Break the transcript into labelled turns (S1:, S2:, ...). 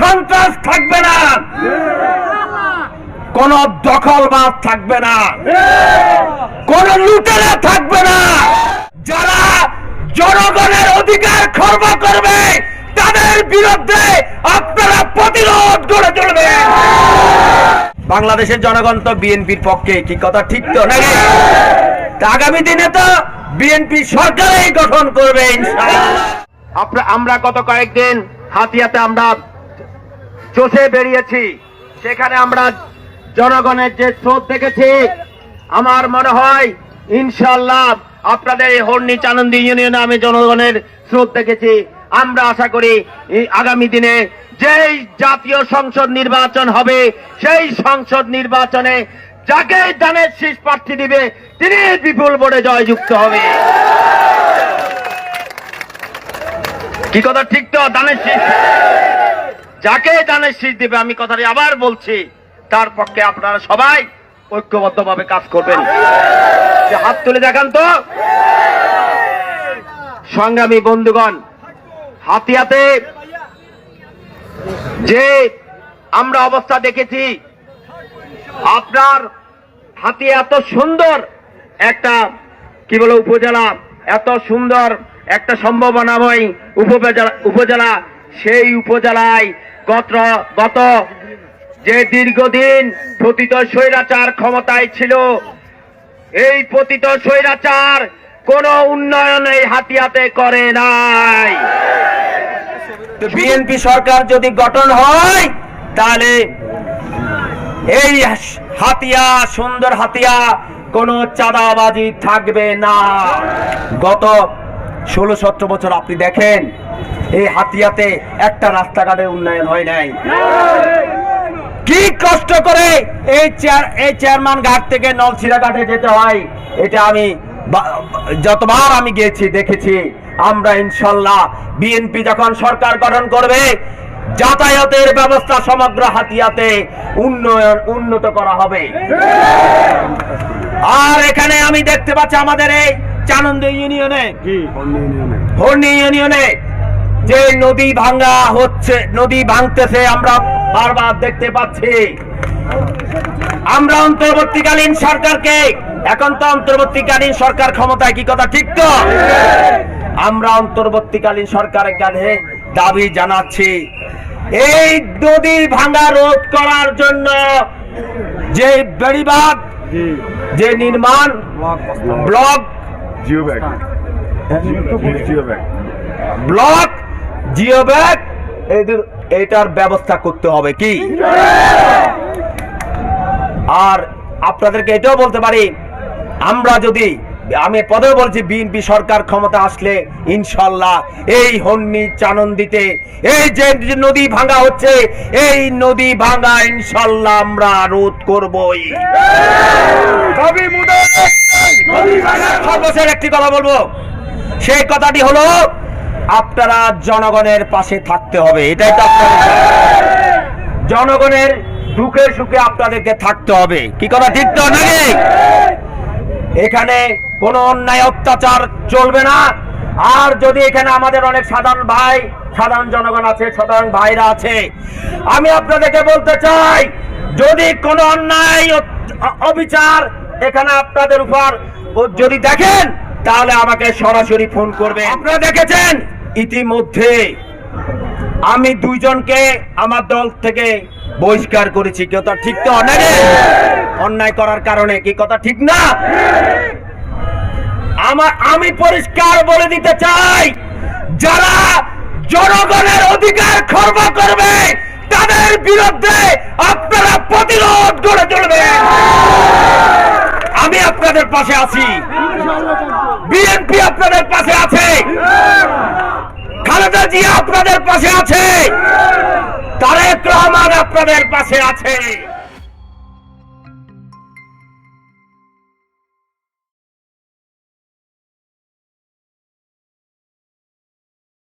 S1: সন্ত্রাস থাকবে না। কোন দখলবাদ থাকবে না। কোন লুটেরা থাকবে না। যারা জনগণের অধিকার খর্ব করবে, তাদের বিরুদ্ধে আপনারা প্রতিরোধ গড়ে তুলবে। বাংলাদেশের জনগণ তো বিএনপির পক্ষে, কি কথা, ঠিক তো নাকি? আগামী দিনে তো বিএনপি সরকারই গঠন করবে, ইনশাআল্লাহ।
S2: আমরা গত কয়েকদিন হাতিয়াতে আমরা চষে বেরিয়েছি। সেখানে আমরা জনগণের যে স্রোত দেখেছি, আমার মনে হয় ইনশাল্লাহ আপনাদের এই হর্নি চানন্দি ইউনিয়নে আমি জনগণের স্রোত দেখেছি। আমরা আশা করি আগামী দিনে যেই জাতীয় সংসদ নির্বাচন হবে, সেই সংসদ নির্বাচনে যাকে দানের শীষ প্রার্থী দিবে, তিনি বিপুল বোর্ডে জয়যুক্ত হবে। কি কথা, ঠিক তো? দানের শীষ। যাকে দানের শীষ দিবে, আমি কথাটি আবার বলছি, তার পক্ষে আপনারা সবাই ঐক্যবদ্ধভাবে কাজ করবেন। হাত তুলে দেখান তো। সংগ্রামী বন্ধুগণ, হাতিয়াতে যে আমরা অবস্থা দেখেছি, আপনার হাতে এত সুন্দর একটা, কি বলে, উপজেলা, এত সুন্দর একটা সম্ভাবনাময় উপজেলা উপজেলা, সেই উপজেলায় গত যে দীর্ঘদিন পতিত স্বৈরাচার ক্ষমতায় ছিল, এই পতিত স্বৈরাচার কোন উন্নয়ন এই হাতিয়াতে করে নাই।
S1: বিএনপি সরকার যদি গঠন হয়, তাহলে এই হাতিয়া, সুন্দর হাতিয়া কোনো চাঁদাবাজি থাকবে না। গত ষোলো সতেরো বছর আপনি দেখেন এই হাতিয়াতে একটা রাস্তাঘাটের উন্নয়ন হয় নাই। কি কষ্ট করে এই চেয়ার এই চেয়ারম্যান ঘাট থেকে নলছিরা ঘাটে যেতে হয় এটা আমি যতবার আমি গিয়েছি দেখেছি। আমরা ইনশাল্লাহ বিএনপি যখন সরকার গঠন করবে যাতায়াতের ব্যবস্থা সমগ্র হাতিয়াতে উন্নয়ন উন্নত করা হবে। আর এখানে আমি দেখতে পাচ্ছি আমাদের এই চানন্দ ইউনিয়নে। হর্নি ইউনিয়নে। যে নদী ভাঙ্গা হচ্ছে নদী ভাঙতেছে আমরা বারবার দেখতে পাচ্ছি। আমরা অন্তর্বর্তীকালীন সরকারকে এখন তো অন্তর্বর্তীকালীন সরকার ক্ষমতায় কি কথা ঠিক তো? আমরা অন্তর্বর্তীকালীন সরকারের কাছে দাবি জানাচ্ছি। এই নদী ভাঙ্গা রোধ করার জন্য যে বেড়িবাদ যে নির্মাণ block
S3: geo bag.
S1: Block geo bag এটার ব্যবস্থা করতে হবে কি? আর আপনাদেরকে এটাও বলতে পারি আমরা যদি আমি পদে বলছি বিএনপি সরকার ক্ষমতা আসলে ইনশাল্লাহ এই হন্নি চানন্দিতে এই যে নদী ভাঙা হচ্ছে এই নদী ভাঙা ইনশাল্লাহ আমরা রোধ করবই। সর্বশেষ একটি কথা বলব। সেই কথাটি হলো আপনারা জনগণের পাশে থাকতে হবে, এটাই তো জনগণের দুঃখে সুখে আপনাদেরকে থাকতে হবে। কি কথা, ঠিক তো নাকি এখানে কোনো অন্যায় অত্যাচার চলবে না। আর যদি এখানে আমাদের অনেক সাধারণ ভাই, সাধারণ জনগণ আছে, সাধারণ ভাইরা আছে, আমি আপনাদেরকে বলতে চাই, যদি কোনো অন্যায় অবিচার এখানে আপনাদের উপর যদি দেখেন, তাহলে আমাকে সরাসরি ফোন করবে আপনারা দেখেছেন? ইতিমধ্যে আমি দুইজনকে আমার দল থেকে বহিষ্কার করেছি। কি কথা ঠিক তো? অন্যায় অন্যায় করার কারণে কি কথা ঠিক না? আমার, আমি পরিষ্কার বলে দিতে চাই, যারা জনগণের অধিকার খর্ব করবে, তাদের বিরুদ্ধে আপনারা প্রতিরোধ গড়ে তুলবে। আমি আপনাদের পাশে আছি। বিএনপি আপনাদের পাশে আছে খালেদা জিয়া আপনাদের পাশে আছে। তারেক রহমান আপনাদের পাশে আছে।